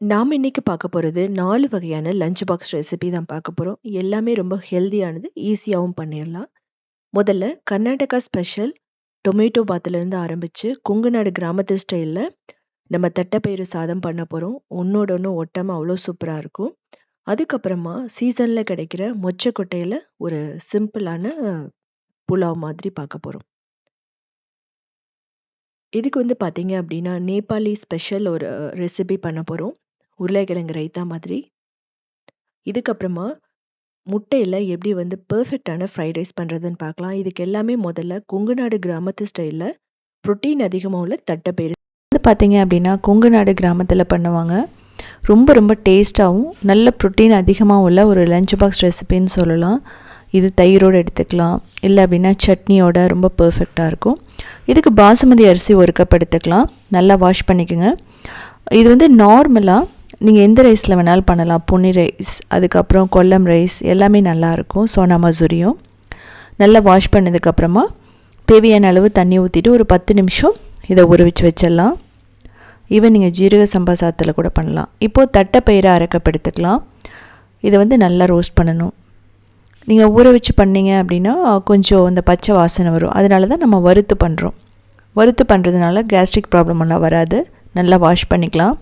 நாம் இன்னைக்கு பார்க்க போகிறது நாலு வகையான லஞ்ச் பாக்ஸ் ரெசிபி தான் பார்க்க போகிறோம் எல்லாமே ரொம்ப ஹெல்தியானது ஈஸியாகவும் பண்ணிடலாம். முதல்ல கர்நாடகா ஸ்பெஷல் டொமேட்டோ பாத்துலேருந்து ஆரம்பித்து குங்குநாடு கிராமத்து ஸ்டைலில் நம்ம தட்டைப்பயிறு சாதம் பண்ண போகிறோம் ஒன்றோட ஒன்று ஒட்டாமல் அவ்வளோ சூப்பராக இருக்கும். அதுக்கப்புறமா சீசனில் கிடைக்கிற மொச்சக்கொட்டையில் ஒரு சிம்பிளான புலாவ் மாதிரி பார்க்க போகிறோம் இதுக்கு வந்து பார்த்தீங்க அப்படின்னா நேபாளி ஸ்பெஷல் ஒரு ரெசிபி பண்ண போகிறோம் உருளைக்கிழங்கு ரைத்தா மாதிரி. இதுக்கப்புறமா முட்டையில் எப்படி வந்து பர்ஃபெக்டான ஃப்ரைட் ரைஸ் பண்ணுறதுன்னு பார்க்கலாம். இதுக்கு எல்லாமே முதல்ல கொங்குநாடு கிராமத்து ஸ்டைலில் ப்ரோட்டீன் அதிகமாக உள்ள தட்டைப்பயிறு வந்து பார்த்தீங்க அப்படின்னா கொங்கு நாடு கிராமத்தில் பண்ணுவாங்க. ரொம்ப ரொம்ப டேஸ்ட்டாகவும் நல்ல ப்ரோட்டீன் அதிகமாக உள்ள ஒரு லஞ்ச் பாக்ஸ் ரெசிபின்னு சொல்லலாம். இது தயிரோடு எடுத்துக்கலாம். இல்லை அப்படின்னா சட்னியோட ரொம்ப பர்ஃபெக்டாக இருக்கும். இதுக்கு பாசுமதி அரிசி ஒரு கப் எடுத்துக்கலாம். நல்லா வாஷ் பண்ணிக்கோங்க. இது வந்து நார்மலாக நீங்கள் எந்த ரைஸில் வேணாலும் பண்ணலாம். பொன்னி ரைஸ் அதுக்கப்புறம் கொல்லம் ரைஸ் எல்லாமே நல்லாயிருக்கும் சோனா மசூரியும். நல்லா வாஷ் பண்ணதுக்கப்புறமா தேவையான அளவு தண்ணி ஊற்றிட்டு ஒரு பத்து நிமிஷம் இதை ஊற வச்சு வச்சிடலாம். ஈவன் நீங்கள் ஜீரக சம்பா சாத்தில் கூட பண்ணலாம். இப்போது தட்டைப்பயிரை அரைக்கப்படுத்துக்கலாம். இதை வந்து நல்லா ரோஸ்ட் பண்ணணும். நீங்கள் ஊற வச்சு பண்ணிங்க அப்படின்னா கொஞ்சம் அந்த பச்சை வாசனை வரும். அதனால தான் நம்ம வறுத்து பண்ணுறோம் வறுத்து பண்ணுறதுனால கேஸ்ட்ரிக் ப்ராப்ளம் எல்லாம் வராது. நல்லா வாஷ் பண்ணிக்கலாம்.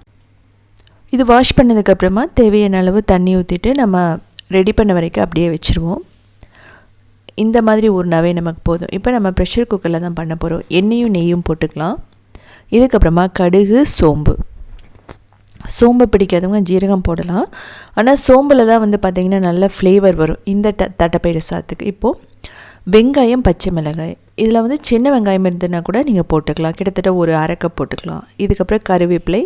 இது வாஷ் பண்ணதுக்கப்புறமா தேவையான அளவு தண்ணி ஊற்றிட்டு நம்ம ரெடி பண்ண வரைக்கும் அப்படியே வச்சுருவோம். இந்த மாதிரி ஊறினாவே நமக்கு போதும். இப்போ நம்ம ப்ரெஷர் குக்கரில் தான் பண்ண போகிறோம் எண்ணெயும் நெய்யும் போட்டுக்கலாம். இதுக்கப்புறமா கடுகு சோம்பு. சோம்பு பிடிக்காதவங்க ஜீரகம் போடலாம். ஆனால் சோம்பில் தான் வந்து பார்த்திங்கன்னா நல்ல ஃப்ளேவர் வரும். இந்த ட தட்டைப்பயிறு சாத்துக்கு. இப்போது வெங்காயம் பச்சை மிளகாய். இதில் வந்து சின்ன வெங்காயம் இருந்ததுன்னா கூட நீங்கள் போட்டுக்கலாம். கிட்டத்தட்ட ஒரு அரைக்கப் போட்டுக்கலாம். இதுக்கப்புறம் கருவேப்பிலை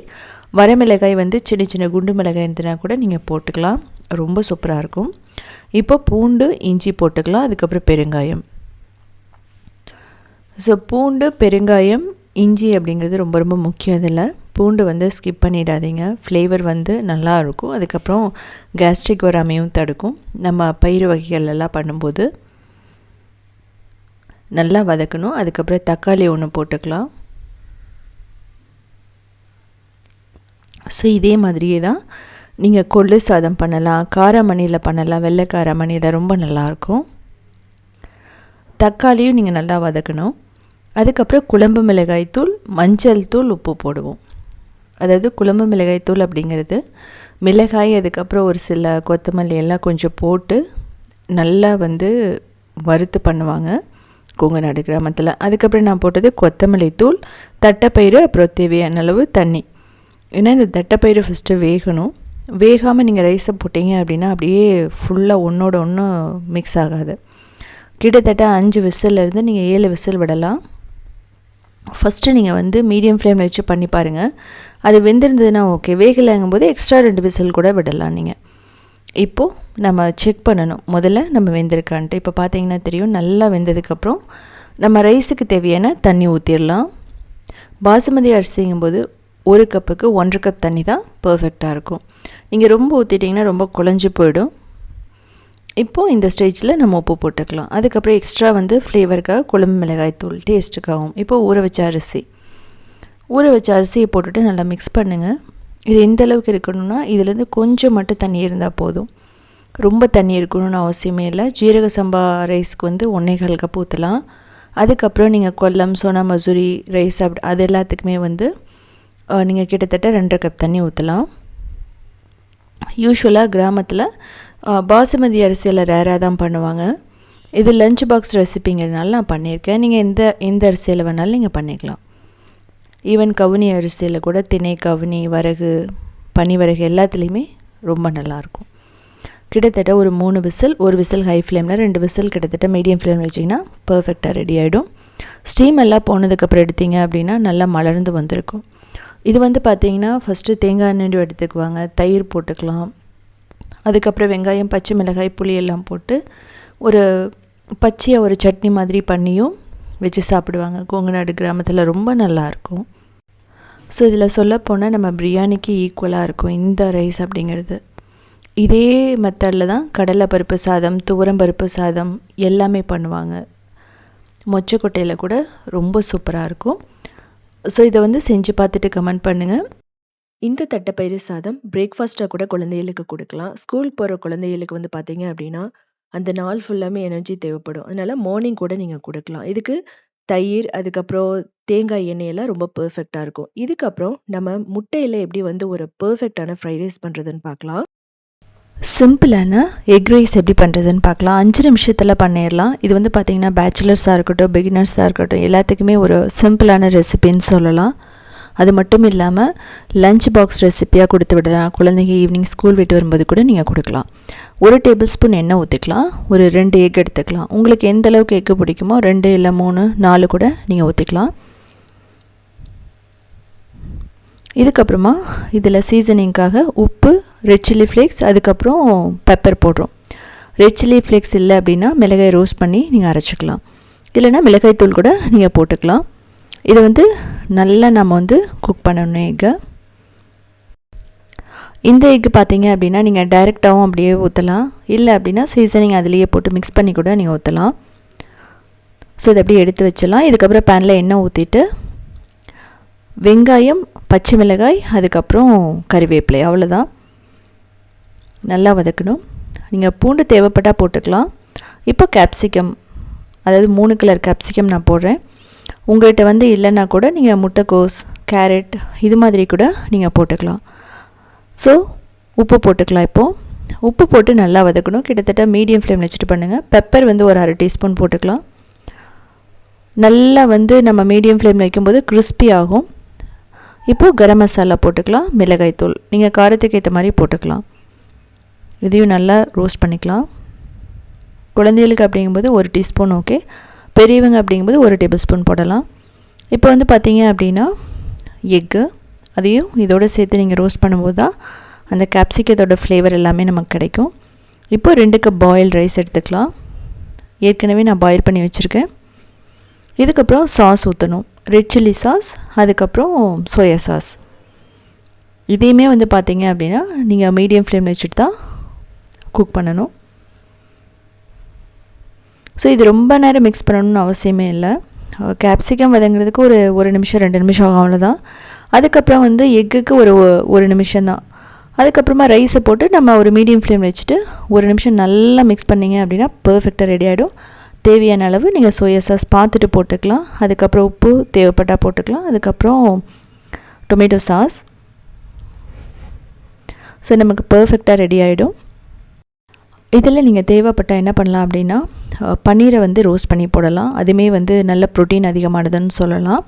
வரமிளகாய் வந்து சின்ன சின்ன குண்டு மிளகாய் இருந்ததுனா கூட நீங்கள் போட்டுக்கலாம். ரொம்ப சூப்பராக இருக்கும். இப்போ பூண்டு இஞ்சி போட்டுக்கலாம். அதுக்கப்புறம் பெருங்காயம். ஸோ பூண்டு பெருங்காயம் இஞ்சி அப்படிங்கிறது ரொம்ப ரொம்ப முக்கியம் இதில். பூண்டு வந்து ஸ்கிப் பண்ணிடாதீங்க. ஃப்ளேவர் வந்து நல்லா இருக்கும். அதுக்கப்புறம் கேஸ்ட்ரிக் வராமையும் தடுக்கும். நம்ம பயிறு வகைகள் எல்லாம் பண்ணும்போது நல்லா வதக்கணும். அதுக்கப்புறம் தக்காளி ஒன்று போட்டுக்கலாம். ஸோ இதே மாதிரியே தான் நீங்கள் கொள்ளு சாதம் பண்ணலாம் காரமணியில் பண்ணலாம் வெள்ளை காரமணியில் ரொம்ப நல்லாயிருக்கும். தக்காளியும் நீங்கள் நல்லா வதக்கணும். அதுக்கப்புறம் குழம்பு மிளகாய் தூள் மஞ்சள் தூள் உப்பு போடுவோம். அதாவது குழம்பு மிளகாய் தூள் அப்படிங்கிறது மிளகாய் அதுக்கப்புறம் ஒரு சில கொத்தமல்லி எல்லாம் கொஞ்சம் போட்டு நல்லா வந்து வறுத்து பண்ணுவாங்க கொங்குநாடு கிராமத்தில். அதுக்கப்புறம் நான் போட்டது கொத்தமல்லி தூள் தட்டைப்பயிறு அப்புறம் தேவையான அளவு தண்ணி. ஏன்னா இந்த தட்டைப்பயிறு ஃபஸ்ட்டு வேகணும். வேகாமல் நீங்கள் ரைஸை போட்டிங்க அப்படின்னா அப்படியே ஃபுல்லாக ஒன்றோட ஒன்று மிக்ஸ் ஆகாது. கிட்டத்தட்ட அஞ்சு விசிலேருந்து நீங்கள் ஏழு விசில் விடலாம். ஃபஸ்ட்டு நீங்கள் வந்து மீடியம் ஃப்ளேமில் வச்சு பண்ணி பாருங்கள் அது வெந்திருந்ததுன்னா ஓகே வேகலைங்கும் போது எக்ஸ்ட்ரா ரெண்டு விசில் கூட விடலாம் நீங்கள் இப்போது நம்ம செக் பண்ணணும். முதல்ல நம்ம வெந்திருக்கான்ட்டு. இப்போ பார்த்தீங்கன்னா தெரியும் நல்லா வெந்ததுக்கப்புறம் நம்ம ரைஸுக்கு தேவையான தண்ணி ஊற்றிடலாம் பாசுமதி அரிசிங்கும்போது ஒரு கப்புக்கு ஒன்றரை கப் தண்ணி தான் பர்ஃபெக்டாக இருக்கும். நீங்கள் ரொம்ப ஊற்றிட்டிங்கன்னா ரொம்ப குழஞ்சி போயிடும். இப்போது இந்த ஸ்டேஜில் நம்ம உப்பு போட்டுக்கலாம். அதுக்கப்புறம் எக்ஸ்ட்ரா வந்து ஃப்ளேவருக்காக குழம்பு மிளகாய் தூள் டேஸ்ட்டுக்காகவும் இப்போ ஊற வச்ச அரிசி. ஊற வச்ச அரிசியை போட்டுட்டு நல்லா மிக்ஸ் பண்ணுங்கள் இது எந்த அளவுக்கு இருக்கணும்னா இதுலேருந்து கொஞ்சம் மட்டும் தண்ணி இருந்தால் போதும். ரொம்ப தண்ணி இருக்கணும்னு அவசியமே இல்லை. ஜீரக சம்பா ரைஸ்க்கு வந்து ஒன்றைகள் கப் ஊற்றலாம் அதுக்கப்புறம் நீங்கள் கொல்லம் சோனா மசூரி ரைஸ் அப்படி அது எல்லாத்துக்குமே வந்து நீங்கள் கிட்டத்தட்ட ரெண்டரை கப் தண்ணி ஊற்றலாம் யூஸ்வலாக கிராமத்தில் பாசுமதி அரிசியில் ரேராக தான் பண்ணுவாங்க. இது லஞ்ச் பாக்ஸ் ரெசிபிங்கிறதுனால நான் பண்ணியிருக்கேன். நீங்கள் எந்த எந்த அரிசியில் வேணாலும் நீங்கள் பண்ணிக்கலாம். ஈவன் கவுனி அரிசியில் கூட திணை கவுனி வரகு பனி வரகு எல்லாத்துலேயுமே ரொம்ப நல்லாயிருக்கும். கிட்டத்தட்ட ஒரு மூணு விசில் ஒரு விசில் ஹை ஃப்ளேமில் ரெண்டு விசில் கிட்டத்தட்ட மீடியம் ஃப்ளேமில் வச்சிங்கன்னா பர்ஃபெக்டாக ரெடி ஆகிடும் ஸ்டீம் எல்லாம் போனதுக்கப்புறம் எடுத்தீங்க அப்படின்னா நல்லா மலர்ந்து வந்திருக்கும். இது வந்து பார்த்திங்கன்னா ஃபஸ்ட்டு தேங்காய் எண்ணெய் எடுத்துக்குவாங்க. தயிர் போட்டுக்கலாம். அதுக்கப்புறம் வெங்காயம் பச்சை மிளகாய் புளி எல்லாம் போட்டு ஒரு பச்சையாக ஒரு சட்னி மாதிரி பண்ணியும் வச்சு சாப்பிடுவாங்க. கொங்குநாடு கிராமத்தில் ரொம்ப நல்லாயிருக்கும். ஸோ இதில் சொல்லப்போனால் நம்ம பிரியாணிக்கு ஈக்குவலாக இருக்கும். இந்த ரைஸ் அப்படிங்கிறது. இதே மெத்தடில் தான் கடலை பருப்பு சாதம் துவரம் பருப்பு சாதம் எல்லாமே பண்ணுவாங்க. மொச்சக்கொட்டையில் கூட ரொம்ப சூப்பராக இருக்கும். ஸோ இதை வந்து செஞ்சு பார்த்துட்டு கமெண்ட் பண்ணுங்கள் இந்த தட்டைப்பயிறு சாதம் பிரேக்ஃபாஸ்ட்டாக கூட குழந்தைகளுக்கு கொடுக்கலாம். ஸ்கூல் போகிற குழந்தைகளுக்கு வந்து பார்த்தீங்க அப்படின்னா அந்த நாள் ஃபுல்லாமே எனர்ஜி தேவைப்படும். அதனால மார்னிங் கூட நீங்கள் கொடுக்கலாம். இதுக்கு தயிர் அதுக்கப்புறம் தேங்காய் எண்ணெயெல்லாம் ரொம்ப பர்ஃபெக்டாக இருக்கும். இதுக்கப்புறம் நம்ம முட்டையில் எப்படி வந்து ஒரு பர்ஃபெக்டான ஃப்ரைட் ரைஸ் பண்ணுறதுன்னு பார்க்கலாம். சிம்பிளான எக் ரைஸ் எப்படி பண்ணுறதுன்னு பார்க்கலாம். அஞ்சு நிமிஷத்தில் பண்ணிடலாம். இது வந்து பார்த்திங்கன்னா பேச்சுலர்ஸாக இருக்கட்டும் பிகினர்ஸாக இருக்கட்டும் எல்லாத்துக்குமே ஒரு சிம்பிளான ரெசிபின்னு சொல்லலாம். அது மட்டும் இல்லாமல் லஞ்ச் பாக்ஸ் ரெசிப்பியாக கொடுத்து விடலாம். குழந்தைங்க ஈவினிங் ஸ்கூல் விட்டு வரும்போது கூட நீங்கள் கொடுக்கலாம். ஒரு டேபிள் ஸ்பூன் எண்ணெய் ஊற்றிக்கலாம் ஒரு ரெண்டு எக் எடுத்துக்கலாம். உங்களுக்கு எந்த அளவுக்கு எக்கு பிடிக்குமோ ரெண்டு இல்லை மூணு நாலு கூட நீங்கள் ஊற்றிக்கலாம் இதுக்கப்புறமா இதில் சீசனிங்க்காக உப்பு ரெட் சில்லி ஃப்ளேக்ஸ் அதுக்கப்புறம் பெப்பர் போடுறோம். ரெட் சில்லி ஃப்ளேக்ஸ் இல்லை அப்படின்னா மிளகாய் ரோஸ்ட் பண்ணி நீங்கள் அரைச்சிக்கலாம். இல்லைனா மிளகாய் தூள் கூட நீங்கள் போட்டுக்கலாம். இதை வந்து நல்லா நம்ம வந்து குக் பண்ணணும் எக்கை இந்த எக் பார்த்தீங்க அப்படின்னா நீங்கள் டைரெக்டாகவும் அப்படியே ஊற்றலாம் இல்லை அப்படின்னா சீசனிங் அதுலேயே போட்டு மிக்ஸ் பண்ணி கூட நீங்கள் ஊற்றலாம் ஸோ இதை அப்படியே எடுத்து வச்சிடலாம். இதுக்கப்புறம் பேனில் எண்ணெய் ஊற்றிட்டு வெங்காயம் பச்சை மிளகாய் அதுக்கப்புறம் கறிவேப்பிலை. அவ்வளோதான் நல்லா வதக்கணும். நீங்கள் பூண்டு தேவைப்பட்டால் போட்டுக்கலாம். இப்போ கேப்சிகம் அதாவது மூணு கலர் கேப்சிகம் நான் போடுறேன். உங்கள்கிட்ட வந்து இல்லைன்னா கூட நீங்கள் முட்டைக்கோஸ் கேரட் இது மாதிரி கூட நீங்கள் போட்டுக்கலாம். ஸோ உப்பு போட்டுக்கலாம் இப்போது உப்பு போட்டு நல்லா வதக்கணும். கிட்டத்தட்ட மீடியம் ஃப்ளேம் வச்சுட்டு பண்ணுங்கள் பெப்பர் வந்து ஒரு அரை டீஸ்பூன் போட்டுக்கலாம். நல்லா வந்து நம்ம மீடியம் ஃப்ளேமில் வைக்கும்போது கிறிஸ்பி ஆகும். இப்போது கரம் மசாலா போட்டுக்கலாம் மிளகாய்த்தூள் நீங்கள் காரத்துக்கு ஏற்ற மாதிரி போட்டுக்கலாம். இதையும் நல்லா ரோஸ்ட் பண்ணிக்கலாம். குழந்தைகளுக்கு அப்படிங்கும்போது ஒரு டீஸ்பூன் ஓகே பெரியவங்க அப்படிங்கும்போது ஒரு டேபிள் ஸ்பூன் போடலாம். இப்போ வந்து பார்த்தீங்க அப்படின்னா எக்கு அதையும் இதோடு சேர்த்து நீங்கள் ரோஸ்ட் பண்ணும்போது தான் அந்த கேப்சிக்கத்தோட ஃப்ளேவர் எல்லாமே நமக்கு கிடைக்கும். இப்போ ரெண்டு கப் பாயில் ரைஸ் எடுத்துக்கலாம். ஏற்கனவே நான் பாயில் பண்ணி வச்சுருக்கேன். இதுக்கப்புறம் சாஸ் ஊற்றணும் ரெட் சில்லி சாஸ் அதுக்கப்புறம் சோயா சாஸ் இதையுமே வந்து பார்த்தீங்க அப்படின்னா நீங்கள் மீடியம் ஃப்ளேமில் வச்சுட்டு தான் குக் பண்ணணும். ஸோ இது ரொம்ப நேரம் மிக்ஸ் பண்ணணும்னு அவசியமே இல்லை. கேப்சிகம் வதங்குறதுக்கு ஒரு ஒரு நிமிஷம் ரெண்டு நிமிஷம் ஆகும் அவ்வளோதான் அதுக்கப்புறம் வந்து எக்குக்கு ஒரு ஒரு நிமிஷம் தான். அதுக்கப்புறமா ரைஸை போட்டு நம்ம ஒரு மீடியம் ஃப்ளேம் வச்சுட்டு ஒரு நிமிஷம் நல்லா மிக்ஸ் பண்ணிங்க அப்படின்னா பர்ஃபெக்டாக ரெடி ஆகிடும் தேவையான அளவு நீங்கள் சோயா சாஸ் பார்த்துட்டு போட்டுக்கலாம். அதுக்கப்புறம் உப்பு தேவைப்பட்டால் போட்டுக்கலாம். அதுக்கப்புறம் டொமேட்டோ சாஸ் ஸோ நமக்கு பர்ஃபெக்டாக ரெடி ஆகிடும் இதில் நீங்கள் தேவைப்பட்டால் என்ன பண்ணலாம் அப்படின்னா பன்னீரை வந்து ரோஸ்ட் பண்ணி போடலாம். அதுவுமே வந்து நல்ல ப்ரோட்டீன் அதிகமானதுன்னு சொல்லலாம்.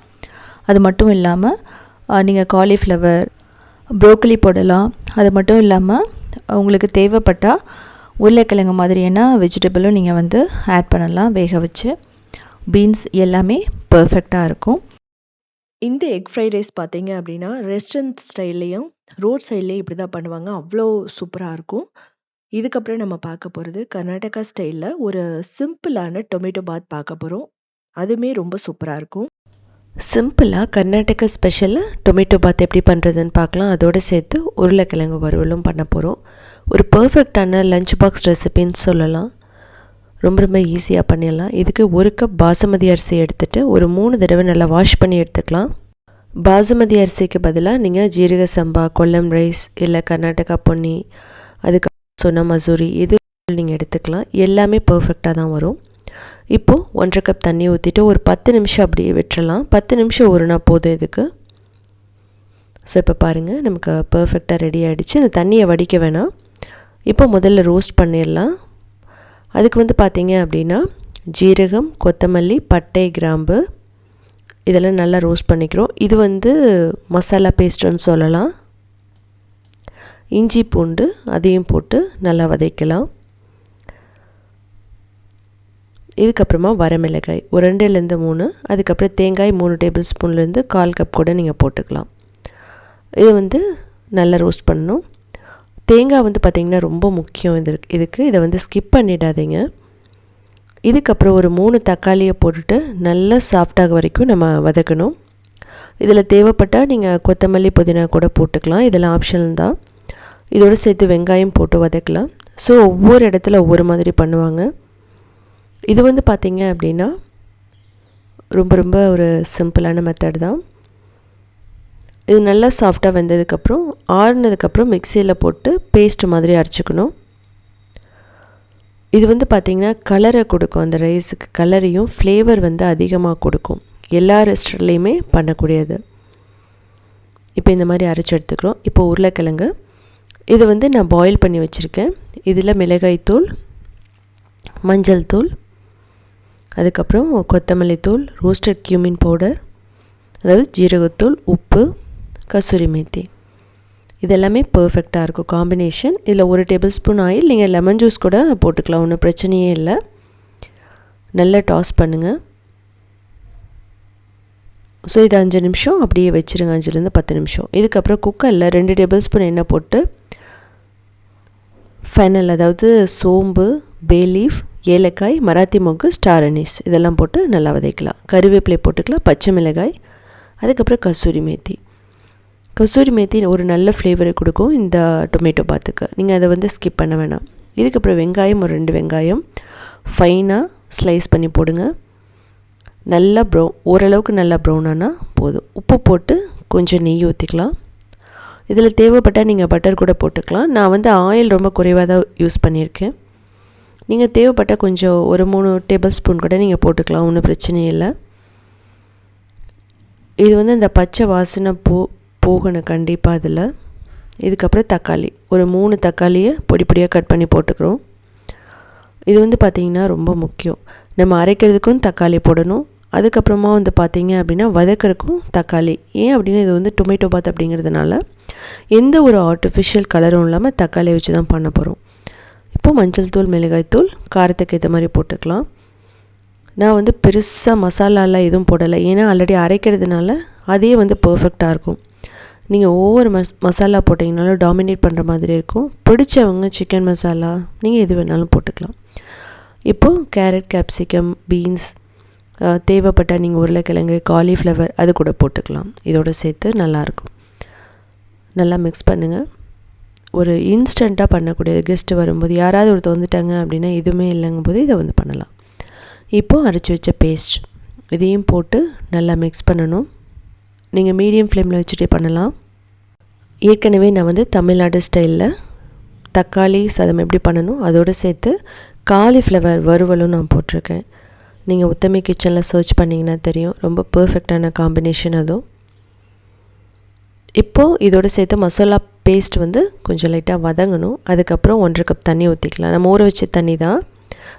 அது மட்டும் இல்லாமல் நீங்கள் காலிஃப்ளவர் ப்ரோக்கலி போடலாம். அது மட்டும் இல்லாமல் உங்களுக்கு தேவைப்பட்டால் உருளைக்கிழங்கு மாதிரியான வெஜிடபிளும் நீங்கள் வந்து ஆட் பண்ணலாம் வேக வச்சு. பீன்ஸ் எல்லாமே பர்ஃபெக்டாக இருக்கும். இந்த எக் ஃப்ரைட் ரைஸ் பார்த்தீங்க அப்படின்னா ரெஸ்டாரண்ட் ஸ்டைல்லையும் ரோட் சைட்லேயும் இப்படி தான் பண்ணுவாங்க. அவ்வளோ சூப்பராக இருக்கும். இதுக்கப்புறம் நம்ம பார்க்க போகிறது கர்நாடகா ஸ்டைலில் ஒரு சிம்பிளான டொமேட்டோ பாத் பார்க்க போகிறோம் அதுவுமே ரொம்ப சூப்பராக இருக்கும். சிம்பிளாக கர்நாடகா ஸ்பெஷலில் டொமேட்டோ பாத் எப்படி பண்ணுறதுன்னு பார்க்கலாம். அதோடு சேர்த்து உருளைக்கிழங்கு வறுவலும் பண்ண போகிறோம் ஒரு பர்ஃபெக்டான லஞ்ச் பாக்ஸ் ரெசிபின்னு சொல்லலாம். ரொம்ப ரொம்ப ஈஸியாக பண்ணிடலாம். இதுக்கு ஒரு கப் பாசுமதி அரிசி எடுத்துகிட்டு ஒரு மூணு தடவை நல்லா வாஷ் பண்ணி எடுத்துக்கலாம். பாசுமதி அரிசிக்கு பதிலாக நீங்கள் ஜீரக சம்பா கொல்லம் ரைஸ் இல்லை கர்நாடகா பொன்னி அதுக்கு சொன்ன மசூரி இது நீங்கள் எடுத்துக்கலாம். எல்லாமே பர்ஃபெக்டாக தான் வரும். இப்போது ஒன்றரை கப் தண்ணி ஊற்றிட்டு ஒரு பத்து நிமிஷம் அப்படியே விட்டுறலாம். பத்து நிமிஷம் ஊறுனா போதும் இதுக்கு. ஸோ இப்போ பாருங்கள் நமக்கு பர்ஃபெக்டாக ரெடி ஆகிடுச்சு இந்த தண்ணியை வடிக்க வேணாம். இப்போ முதல்ல ரோஸ்ட் பண்ணிடலாம். அதுக்கு வந்து பார்த்தீங்க அப்படின்னா ஜீரகம் கொத்தமல்லி பட்டை கிராம்பு இதெல்லாம் நல்லா ரோஸ்ட் பண்ணிக்கிறோம். இது வந்து மசாலா பேஸ்ட்டுன்னு சொல்லலாம். இஞ்சி பூண்டு அதையும் போட்டு நல்லா வதக்கலாம். இதுக்கப்புறமா வரமிளகாய் ஒரு ரெண்டுலேருந்து மூணு அதுக்கப்புறம் தேங்காய் மூணு டேபிள் ஸ்பூன்லேருந்து கால் கப் கூட நீங்கள் போட்டுக்கலாம். இது வந்து நல்லா ரோஸ்ட் பண்ணணும். தேங்காய் வந்து பார்த்திங்கன்னா ரொம்ப முக்கியம் இது இதுக்கு இதை வந்து ஸ்கிப் பண்ணிடாதீங்க. இதுக்கப்புறம் ஒரு மூணு தக்காளியை போட்டுட்டு நல்லா சாஃப்டாக வரைக்கும் நம்ம வதக்கணும். இதில் தேவைப்பட்டால் நீங்கள் கொத்தமல்லி புதினா கூட போட்டுக்கலாம். இதெல்லாம் ஆப்ஷன் தான். இதோடு சேர்த்து வெங்காயம் போட்டு வதக்கலாம். ஸோ ஒவ்வொரு இடத்துல ஒவ்வொரு மாதிரி பண்ணுவாங்க. இது வந்து பார்த்திங்க அப்படின்னா ரொம்ப ரொம்ப ஒரு சிம்பிளான மெத்தட் தான். இது நல்லா சாஃப்டாக வெந்ததுக்கப்புறம் ஆறுனதுக்கப்புறம் மிக்சியில் போட்டு பேஸ்ட் மாதிரி அரைச்சிக்கணும். இது வந்து பார்த்திங்கன்னா கலரை கொடுக்கும். அந்த ரைஸுக்கு கலரையும் ஃப்ளேவர் வந்து அதிகமாக கொடுக்கும். எல்லா ரெஸ்டாரண்ட்லேயுமே பண்ணக்கூடியது. இப்போ இந்த மாதிரி அரைச்சி எடுத்துக்கிறோம். இப்போ உருளைக்கிழங்கு. இது வந்து நான் பாயில் பண்ணி வச்சுருக்கேன். இதில் மிளகாய்த்தூள் மஞ்சள் தூள் அதுக்கப்புறம் கொத்தமல்லி தூள் ரோஸ்டட் கியூமின் பவுடர் அதாவது ஜீரகத்தூள் உப்பு கசூரி மேத்தி இதெல்லாமே பர்ஃபெக்டாக இருக்கும். காம்பினேஷன் இதில் ஒரு டேபிள் ஸ்பூன் ஆயில் நீங்கள் லெமன் ஜூஸ் கூட போட்டுக்கலாம். ஒன்றும் பிரச்சனையே இல்லை. நல்லா டாஸ் பண்ணுங்கள் ஸோ இது அஞ்சு நிமிஷம். அப்படியே வச்சுருங்க. அஞ்சுலேருந்து பத்து நிமிஷம். இதுக்கப்புறம் குக்கரில் ரெண்டு டேபிள் ஸ்பூன் எண்ணெய் போட்டு ஃபைனல் அதாவது சோம்பு பேலீஃப் ஏலக்காய் மராத்தி மொக்கு ஸ்டார் அனீஸ் இதெல்லாம் போட்டு நல்லா வதக்கலாம். கருவேப்பிலை போட்டுக்கலாம். பச்சை மிளகாய். அதுக்கப்புறம் கசூரி மேத்தி. கசூரி மேத்தி ஒரு நல்ல ஃப்ளேவரை கொடுக்கும் இந்த டொமேட்டோ பாத்துக்கு. நீங்கள் அதை வந்து ஸ்கிப் பண்ண வேணாம். இதுக்கப்புறம் வெங்காயம் ஒரு ரெண்டு வெங்காயம். ஃபைனாக ஸ்லைஸ் பண்ணி போடுங்க. நல்லா ப்ரௌன் ஓரளவுக்கு நல்லா ப்ரௌன் ஆனால் போதும். உப்பு போட்டு கொஞ்சம் நெய் ஊற்றிக்கலாம் இதில் தேவைப்பட்டால் நீங்கள் பட்டர் கூட போட்டுக்கலாம். நான் வந்து ஆயில் ரொம்ப குறைவாக தான் யூஸ் பண்ணியிருக்கேன். நீங்கள் தேவைப்பட்டால் கொஞ்சம் ஒரு மூணு டேபிள் ஸ்பூன் கூட நீங்கள் போட்டுக்கலாம். ஒன்றும் பிரச்சனையும் இல்லை. இது வந்து இந்த பச்சை வாசனை பூ போகணும் கண்டிப்பாக அதில். இதுக்கப்புறம் தக்காளி. ஒரு மூணு தக்காளியை பொடி பொடியாக கட் பண்ணி போட்டுக்கிறோம். இது வந்து பார்த்திங்கன்னா ரொம்ப முக்கியம். நம்ம அரைக்கிறதுக்கும் தக்காளி போடணும். அதுக்கப்புறமா வந்து பார்த்திங்க அப்படின்னா வதக்கிறதுக்கும் தக்காளி. ஏன் அப்படின்னா இது வந்து டொமேட்டோ பாத் அப்படிங்கிறதுனால எந்த ஒரு ஆர்டிஃபிஷியல் கலரும் இல்லாமல் தக்காளியை வச்சு தான் பண்ண போகிறோம் இப்போது மஞ்சள் தூள் மிளகாய் தூள் காரத்துக்கு ஏற்ற மாதிரி போட்டுக்கலாம். நான் வந்து பெருசாக மசாலாலாம் எதுவும் போடலை. ஏன்னா ஆல்ரெடி அரைக்கிறதுனால அதே வந்து பர்ஃபெக்டாக இருக்கும். நீங்கள் ஒவ்வொரு மஸ் மசாலா போட்டிங்கனாலும் டாமினேட் பண்ணுற மாதிரி இருக்கும். பிடிச்சவங்க சிக்கன் மசாலா நீங்கள் எது வேணாலும் போட்டுக்கலாம். இப்போது கேரட் கேப்சிகம் பீன்ஸ் தேவைப்பட்ட நீங்கள் உருளைக்கிழங்கு காலிஃப்ளவர் அது கூட போட்டுக்கலாம். இதோடு சேர்த்து நல்லாயிருக்கும். நல்லா மிக்ஸ் பண்ணுங்கள் ஒரு இன்ஸ்டண்ட்டாக பண்ணக்கூடியது கெஸ்ட்டு வரும்போது யாராவது ஒருத்தர் வந்துட்டாங்க அப்படின்னா எதுவுமே இல்லைங்கும் போது இதை வந்து பண்ணலாம். இப்போது அரைச்சி வச்ச பேஸ்ட் இதையும் போட்டு நல்லா மிக்ஸ் பண்ணணும். நீங்கள் மீடியம் ஃப்ளேமில் வச்சுட்டே பண்ணலாம். ஏற்கனவே நான் வந்து தமிழ்நாடு ஸ்டைலில் தக்காளி சாதம் எப்படி பண்ணணும் அதோடு சேர்த்து காலிஃப்ளவர் வறுவலும் நான் போட்டிருக்கேன். நீங்கள் உத்தமி கிச்சனில் சர்ச் பண்ணிங்கன்னா தெரியும். ரொம்ப பர்ஃபெக்டான காம்பினேஷன் அதுவும். இப்போது இதோடு சேர்த்து மசாலா பேஸ்ட் வந்து கொஞ்சம் லைட்டாக வதங்கணும். அதுக்கப்புறம் ஒன்றரை கப் தண்ணி ஊற்றிக்கலாம் நம்ம ஊற வச்ச தண்ணி தான்.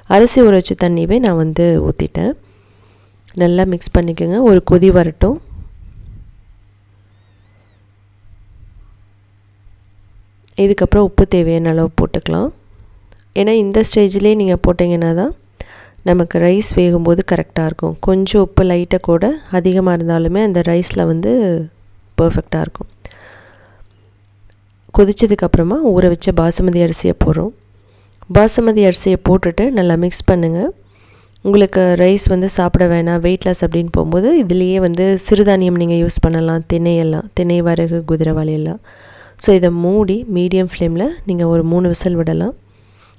அரிசி ஊற வச்ச தண்ணியவே நான் வந்து ஊற்றிட்டேன் நல்லா மிக்ஸ் பண்ணிக்கோங்க. ஒரு கொதி வரட்டும். இதுக்கப்புறம் உப்பு தேவையான அளவு போட்டுக்கலாம். ஏன்னா இந்த ஸ்டேஜ்லேயே நீங்கள் போட்டிங்கன்னா தான் நமக்கு ரைஸ் வேகும்போது கரெக்டாக இருக்கும். கொஞ்சம் உப்பு லைட்டாக கூட அதிகமாக இருந்தாலுமே அந்த ரைஸில் வந்து பர்ஃபெக்டாக இருக்கும். கொதிச்சதுக்கப்புறமா ஊற வச்ச பாசுமதி அரிசியை போடுறோம். பாசுமதி அரிசியை போட்டுட்டு நல்லா மிக்ஸ் பண்ணுங்கள் உங்களுக்கு ரைஸ் வந்து சாப்பிட வேணாம் வெயிட் லாஸ் அப்படின்னு போகும்போது இதுலேயே வந்து சிறுதானியம் நீங்கள் யூஸ் பண்ணலாம். திணையெல்லாம் திணை வரகு குதிரைவாளி எல்லாம். ஸோ இதை மூடி மீடியம் ஃப்ளேமில் நீங்கள் ஒரு மூணு விசில் விடலாம்.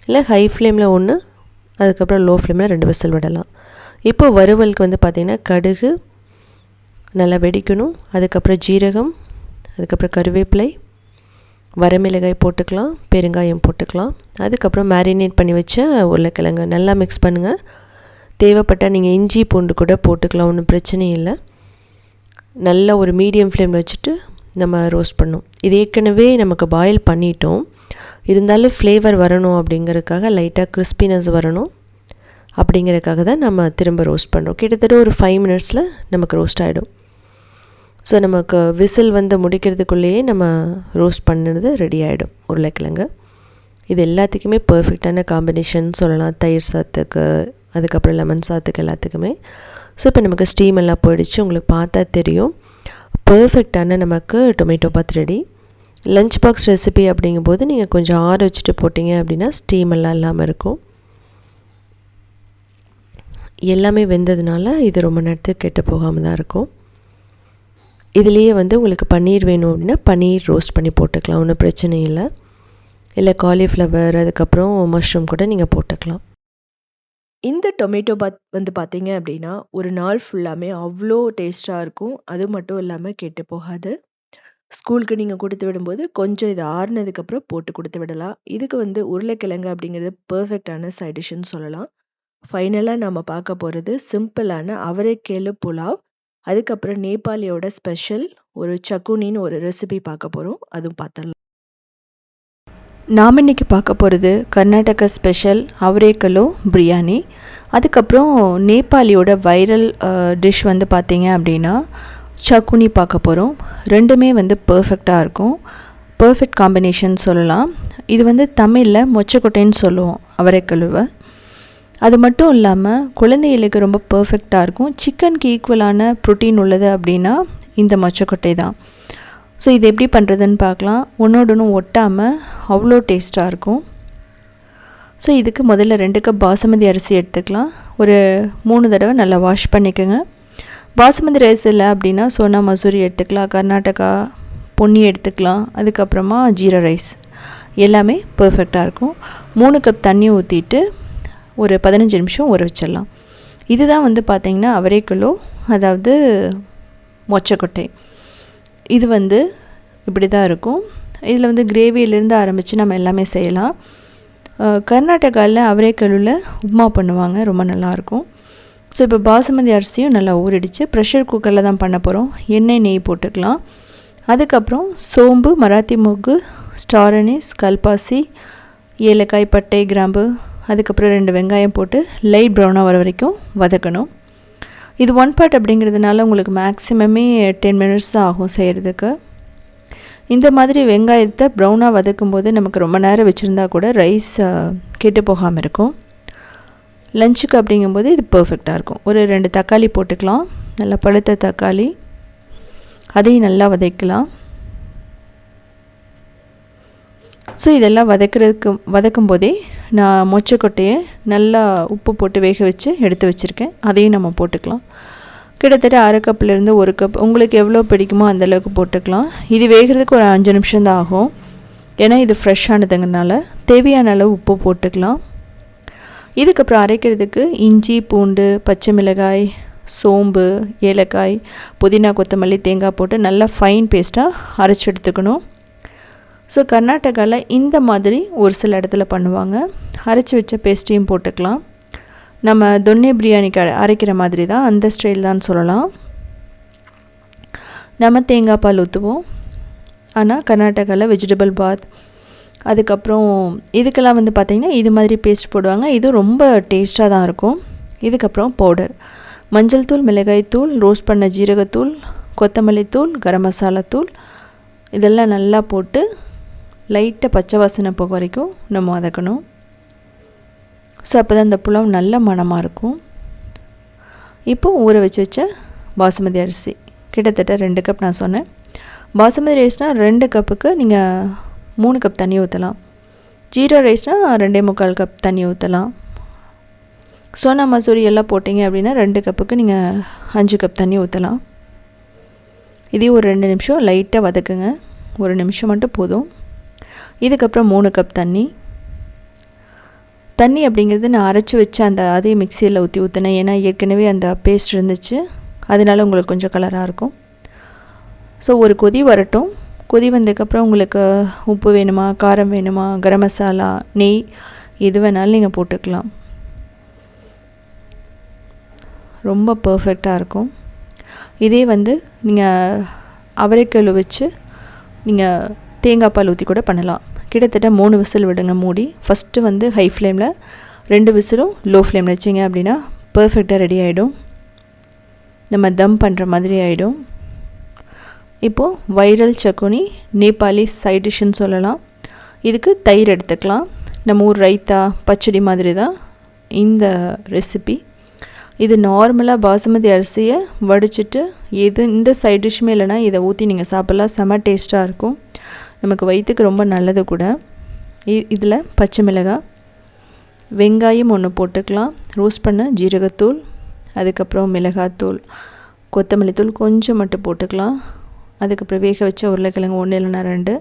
இல்லை ஹை ஃப்ளேமில் ஒன்று அதுக்கப்புறம் லோ ஃப்ளேமில் ரெண்டு விசில் விடலாம். இப்போ வறுவலுக்கு வந்து பார்த்திங்கன்னா கடுகு நல்லா வெடிக்கணும். அதுக்கப்புறம் ஜீரகம் அதுக்கப்புறம் கருவேப்பிலை வரமிளகாய் போட்டுக்கலாம் பெருங்காயம் போட்டுக்கலாம். அதுக்கப்புறம் மேரினேட் பண்ணி வச்ச உருளைக்கிழங்கு நல்லா மிக்ஸ் பண்ணுங்கள் தேவைப்பட்டால் நீங்கள் இஞ்சி பூண்டு கூட போட்டுக்கலாம் ஒன்றும் பிரச்சனை இல்லை. நல்லா ஒரு மீடியம் ஃப்ளேமில் வச்சுட்டு நம்ம ரோஸ்ட் பண்ணோம். இது ஏற்கனவே நமக்கு பாயில் பண்ணிட்டோம். இருந்தாலும் ஃப்ளேவர் வரணும் அப்படிங்கிறதுக்காக லைட்டாக கிறிஸ்பினஸ் வரணும். அப்படிங்கிறதுக்காக தான் நம்ம திரும்ப ரோஸ்ட் பண்ணுறோம் கிட்டத்தட்ட ஒரு ஃபைவ் மினிட்ஸில் நமக்கு ரோஸ்ட் ஆகிடும் ஸோ நமக்கு விசில் வந்து முடிக்கிறதுக்குள்ளேயே நம்ம ரோஸ்ட் பண்ணுறது ரெடி ஆகிடும் உருளைக்கிழங்கு. இது எல்லாத்துக்குமே பர்ஃபெக்டான காம்பினேஷன் சொல்லலாம். தயிர் சாத்துக்கு அதுக்கப்புறம் லெமன் சாத்துக்கு எல்லாத்துக்குமே. ஸோ இப்போ நமக்கு ஸ்டீம் எல்லாம் போயிடுச்சு. உங்களுக்கு பார்த்தா தெரியும். பர்ஃபெக்டான நமக்கு tomato bath ready lunch box recipe அப்படிங்கும்போது நீங்கள் கொஞ்சம் ஆற வச்சுட்டு போட்டிங்க அப்படின்னா ஸ்டீம் எல்லாம் இல்லாமல் இருக்கும். எல்லாமே வெந்ததுனால இது ரொம்ப நேரத்துக்கு கெட்டு போகாமல் தான் இருக்கும். இதுலேயே வந்து உங்களுக்கு பன்னீர் வேணும் அப்படின்னா பன்னீர் ரோஸ்ட் பண்ணி போட்டுக்கலாம். ஒன்றும் பிரச்சனை இல்லை. இல்லை காலிஃப்ளவர் அதுக்கப்புறம் மஷ்ரூம் கூட நீங்கள் போட்டுக்கலாம். இந்த டொமேட்டோ பாத் வந்து பார்த்தீங்க அப்படின்னா ஒரு நாள் ஃபுல்லாமே அவ்வளோ டேஸ்ட்டாக இருக்கும். அது மட்டும் இல்லாமல் கெட்டு போகாது. ஸ்கூலுக்கு நீங்கள் கொடுத்து விடும்போது கொஞ்சம் இது ஆறுனதுக்கப்புறம் போட்டு கொடுத்து விடலாம். இதுக்கு வந்து உருளைக்கிழங்கு அப்படிங்கிறது பர்ஃபெக்டான சைட் டிஷ்ஷுன்னு சொல்லலாம். ஃபைனலாக நம்ம பார்க்க போகிறது சிம்பிளான அவரைக்கேளு புலாவ் அதுக்கப்புறம் நேபாளியோட ஸ்பெஷல் ஒரு சக்குனின்னு ஒரு ரெசிபி பார்க்க போகிறோம் அதுவும் பார்த்துடலாம் நாம் இன்றைக்கி பார்க்க போகிறது கர்நாடகா ஸ்பெஷல் அவரேக்கலோ பிரியாணி. அதுக்கப்புறம் நேபாளியோட வைரல் டிஷ் வந்து பார்த்தீங்க அப்படின்னா சக்குனி பார்க்க போகிறோம். ரெண்டுமே வந்து பர்ஃபெக்டாக இருக்கும். பர்ஃபெக்ட் காம்பினேஷன் சொல்லலாம். இது வந்து தமிழில் மொச்சக்கொட்டைன்னு சொல்லுவோம் அவரைக்கழுவை அது மட்டும் இல்லாமல் குழந்தைகளுக்கு ரொம்ப பர்ஃபெக்டாக இருக்கும். சிக்கனுக்கு ஈக்குவலான ப்ரோட்டீன் உள்ளது அப்படின்னா இந்த மொச்சக்கொட்டை தான். ஸோ இது எப்படி பண்ணுறதுன்னு பார்க்கலாம். ஒன்றோட ஒன்று ஒட்டாமல் அவ்வளோ டேஸ்ட்டாக இருக்கும். ஸோ இதுக்கு முதல்ல ரெண்டு கப் பாசுமதி அரிசி எடுத்துக்கலாம். ஒரு மூணு தடவை நல்லா வாஷ் பண்ணிக்கோங்க. பாசுமதி ரைஸ் இல்லை அப்படின்னா சோனா மசூரி எடுத்துக்கலாம் கர்நாடகா பொன்னி எடுத்துக்கலாம் அதுக்கப்புறமா ஜீரா ரைஸ் எல்லாமே பர்ஃபெக்டாக இருக்கும். மூணு கப் தண்ணி ஊற்றிட்டு ஒரு பதினஞ்சு நிமிஷம் ஊற வச்சிடலாம். இதுதான் வந்து பார்த்திங்கன்னா அவரைக்கிலோ அதாவது மொச்சக்கொட்டை. இது வந்து இப்படி தான் இருக்கும். இதில் வந்து கிரேவியிலேருந்து ஆரம்பித்து நம்ம எல்லாமே செய்யலாம். கர்நாடகாவில் அவரைக்கல்லில் உப்மா பண்ணுவாங்க ரொம்ப நல்லாயிருக்கும். ஸோ இப்போ பாசுமதி அரிசியும் நல்லா ஊறிடுச்சு. ப்ரெஷர் குக்கரில் தான் பண்ண போகிறோம் எண்ணெய் நெய் போட்டுக்கலாம். அதுக்கப்புறம் சோம்பு மராத்தி மூக்கு ஸ்டாரனிஸ் கல்பாசி ஏலக்காய் பட்டை கிராம்பு அதுக்கப்புறம் ரெண்டு வெங்காயம் போட்டு லைட் ப்ரௌனாக வர வரைக்கும் வதக்கணும். இது ஒன் பார்ட் அப்படிங்கிறதுனால உங்களுக்கு மேக்ஸிமமே டென் மினிட்ஸ் தான் ஆகும் செய்கிறதுக்கு இந்த மாதிரி வெங்காயத்தை ப்ரௌனாக வதக்கும் போது நமக்கு ரொம்ப நேரம் வச்சுருந்தா கூட ரைஸ் கெட்டு போகாமல் இருக்கும். லஞ்சுக்கு அப்படிங்கும்போது இது பர்ஃபெக்டாக இருக்கும். ஒரு ரெண்டு தக்காளி போட்டுக்கலாம். நல்லா பழுத்த தக்காளி. அதையும் நல்லா வதக்கலாம். ஸோ இதெல்லாம் வதக்கிறதுக்கு வதக்கும் போதே நான் மொச்சக்கொட்டையை நல்லா உப்பு போட்டு வேக வச்சு எடுத்து வச்சுருக்கேன். அதையும் நம்ம போட்டுக்கலாம். கிட்டத்தட்ட அரை கப்லேருந்து ஒரு கப் உங்களுக்கு எவ்வளோ பிடிக்குமோ அந்தளவுக்கு போட்டுக்கலாம். இது வேகிறதுக்கு ஒரு அஞ்சு நிமிஷம் தான் ஆகும். ஏன்னா இது ஃப்ரெஷ்ஷானதுங்கனால தேவையான அளவு உப்பு போட்டுக்கலாம். இதுக்கப்புறம் அரைக்கிறதுக்கு இஞ்சி பூண்டு பச்சை மிளகாய் சோம்பு ஏலக்காய் புதினா கொத்தமல்லி தேங்காய் போட்டு நல்லா ஃபைன் பேஸ்ட்டாக அரைச்சி எடுத்துக்கணும். ஸோ கர்நாடகாவில் இந்த மாதிரி ஒரு சில இடத்துல பண்ணுவாங்க. அரைச்சி வச்ச பேஸ்ட்டையும் போட்டுக்கலாம். நம்ம தொன்னே பிரியாணிக்கு அரைக்கிற மாதிரி தான் அந்த ஸ்டைல் தான் சொல்லலாம். நம்ம தேங்காய் பால் ஊற்றுவோம் ஆனால் கர்நாடகாவில் வெஜிடபிள் பாத் அதுக்கப்புறம் இதுக்கெல்லாம் வந்து பார்த்திங்கன்னா இது மாதிரி பேஸ்ட் போடுவாங்க. இது ரொம்ப டேஸ்ட்டாக தான் இருக்கும். இதுக்கப்புறம் பவுடர் மஞ்சள் தூள் மிளகாய் தூள் ரோஸ்ட் பண்ண ஜீரகத்தூள் கொத்தமல்லி தூள் கரம் மசாலா தூள் இதெல்லாம் நல்லா போட்டு லைட்டாக பச்சை வாசனை போக வரைக்கும் நம்ம வதக்கணும். ஸோ அப்போ தான் இந்த புலாவ் நல்ல மணமாக இருக்கும். இப்போது ஊற வச்சு வச்ச பாசுமதி அரிசி. கிட்டத்தட்ட ரெண்டு கப் நான் சொன்னேன். பாசுமதி ரைஸ்னால் ரெண்டு கப்புக்கு நீங்கள் மூணு கப் தண்ணி ஊற்றலாம் ஜீரோ ரைஸ்னால் ரெண்டே முக்கால் கப் தண்ணி ஊற்றலாம் சோனா மசூரி எல்லாம் போட்டிங்க அப்படின்னா ரெண்டு கப்புக்கு நீங்கள் அஞ்சு கப் தண்ணி ஊற்றலாம் இதையும் ஒரு ரெண்டு நிமிஷம் லைட்டாக வதக்குங்க. ஒரு நிமிஷம் மட்டும் போதும். இதுக்கப்புறம் மூணு கப் தண்ணி. தண்ணி அப்படிங்கிறது நான் அரைச்சி வச்சு அந்த அதையும் மிக்சியில் ஊற்றி ஊற்றினேன் ஏன்னா ஏற்கனவே அந்த பேஸ்ட் இருந்துச்சு. அதனால உங்களுக்கு கொஞ்சம் கலராக இருக்கும். ஸோ ஒரு கொதி வரட்டும். கொதி வந்ததுக்கப்புறம் உங்களுக்கு உப்பு வேணுமா காரம் வேணுமா கரம் மசாலா நெய் எது வேணாலும் நீங்கள் போட்டுக்கலாம். ரொம்ப பர்ஃபெக்டாக இருக்கும். இதே வந்து நீங்கள் அவரைக்கல் வச்சு நீங்கள் தேங்காய் பால் ஊற்றி கூட பண்ணலாம். கிட்டத்தட்ட மூணு விசில் விடுங்க மூடி. ஃபஸ்ட்டு வந்து ஹை ஃப்ளேமில் ரெண்டு விசிலும் லோ ஃப்ளேமில் வச்சிங்க அப்படின்னா பர்ஃபெக்டாக ரெடி ஆகிடும் நம்ம தம் பண்ணுற மாதிரி ஆகிடும் இப்போது வைரல் சக்குனி நேபாளி சைட் டிஷ்ஷுன்னு சொல்லலாம். இதுக்கு தயிர் எடுத்துக்கலாம். நம்ம ஊர் ரைத்தா பச்சடி மாதிரி தான் இந்த ரெசிபி இது நார்மலாக பாசுமதி அரிசியை வடிச்சிட்டு எது இந்த சைட் டிஷ்ஷுமே இல்லைனா இதை ஊற்றி நீங்கள் சாப்பிட்லாம். செம டேஸ்ட்டாக இருக்கும். நமக்கு வயிற்றுக்கு ரொம்ப நல்லது கூட. இதில் பச்சை மிளகாய் வெங்காயம் ஒன்று போட்டுக்கலாம். ரோஸ்ட் பண்ண ஜீரகத்தூள் அதுக்கப்புறம் மிளகாத்தூள் கொத்தமல்லி தூள் கொஞ்சம் மட்டும் போட்டுக்கலாம். அதுக்கப்புறம் வேக வச்ச உருளைக்கிழங்கு ஒன்று இல்லைனா ரெண்டு.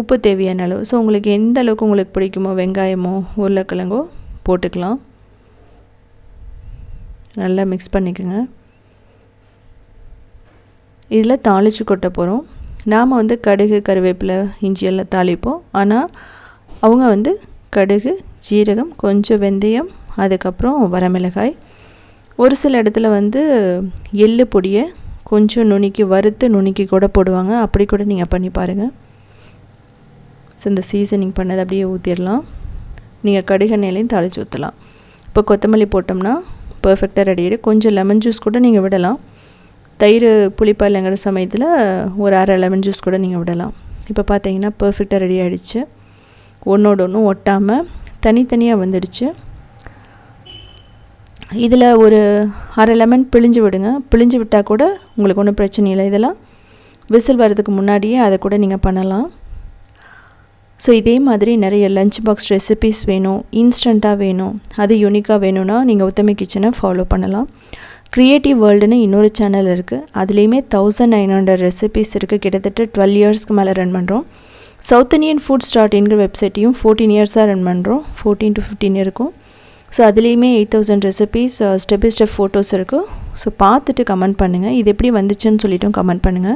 உப்பு தேவையான அளவு. ஸோ உங்களுக்கு எந்த அளவுக்கு உங்களுக்கு பிடிக்குமோ வெங்காயமோ உருளைக்கிழங்கோ போட்டுக்கலாம். நல்லா மிக்ஸ் பண்ணிக்கோங்க. இதில் தாளித்து கொட்ட போகிறோம் நாம் வந்து கடுகு கருவேப்பிலை இஞ்சி எல்லாம் தாளிப்போம். ஆனால் அவங்க வந்து கடுகு ஜீரகம் கொஞ்சம் வெந்தயம் அதுக்கப்புறம் வரமிளகாய். ஒரு சில இடத்துல வந்து எள்ளு பொடியை கொஞ்சம் நுணுக்கி வறுத்து நுணுக்கி கூட போடுவாங்க. அப்படி கூட நீங்கள் பண்ணி பாருங்கள் ஸோ இந்த சீசனிங் பண்ணதை அப்படியே ஊற்றிடலாம் நீங்கள் கடுகெண்ணெயிலையும் தாளித்து ஊற்றலாம் இப்போ கொத்தமல்லி போட்டோம்னா பர்ஃபெக்டாக ரெடி ஆகிடும் கொஞ்சம் லெமன் ஜூஸ் கூட நீங்கள் விடலாம். தயிர் புளிப்பா இல்லைங்கிற சமயத்தில் ஒரு அரை லெமன் ஜூஸ் கூட நீங்கள் விடலாம். இப்போ பார்த்தீங்கன்னா பர்ஃபெக்டாக ரெடி ஆகிடுச்சு ஒன்றோட ஒன்றும் ஒட்டாமல் தனித்தனியாக வந்துடுச்சு. இதில் ஒரு அரை லெமன் பிழிஞ்சு விடுங்க. பிழிஞ்சு விட்டால் கூட உங்களுக்கு ஒன்றும் பிரச்சனை இல்லை. இதெல்லாம் விசில் வர்றதுக்கு முன்னாடியே அதை கூட நீங்கள் பண்ணலாம். ஸோ இதே மாதிரி நிறைய லஞ்ச் பாக்ஸ் ரெசிபீஸ் வேணும். இன்ஸ்டண்ட்டாக வேணும். அது யூனிக்காக வேணும்னா நீங்கள் உத்தமி கிச்சனை ஃபாலோ பண்ணலாம். க்ரியேட்டிவ் வேர்ல்டுன்னு இன்னொரு சேனல் இருக்குது அதுலேயுமே தௌசண்ட் நைன் ஹண்ட்ரட் ரெசிபீஸ் இருக்குது கிட்டத்தட்ட டுவெல் இயர்ஸ்க்கு மேலே ரன் பண்ணுறோம் சவுத் இந்தியன் ஃபுட்ஸ் டாட் இன்கிற வெப்சைட்டையும் ஃபோர்டீன் இயர்ஸாக ரன் பண்ணுறோம் ஃபோர்டீன் டு ஃபிஃப்டீன் இருக்கும். ஸோ அதுலேயுமே eight thousand recipes step by step photos இருக்குது ஸோ பார்த்துட்டு கமெண்ட் பண்ணுங்கள் இது எப்படி வந்துச்சுன்னு சொல்லிட்டும் கமெண்ட் பண்ணுங்கள்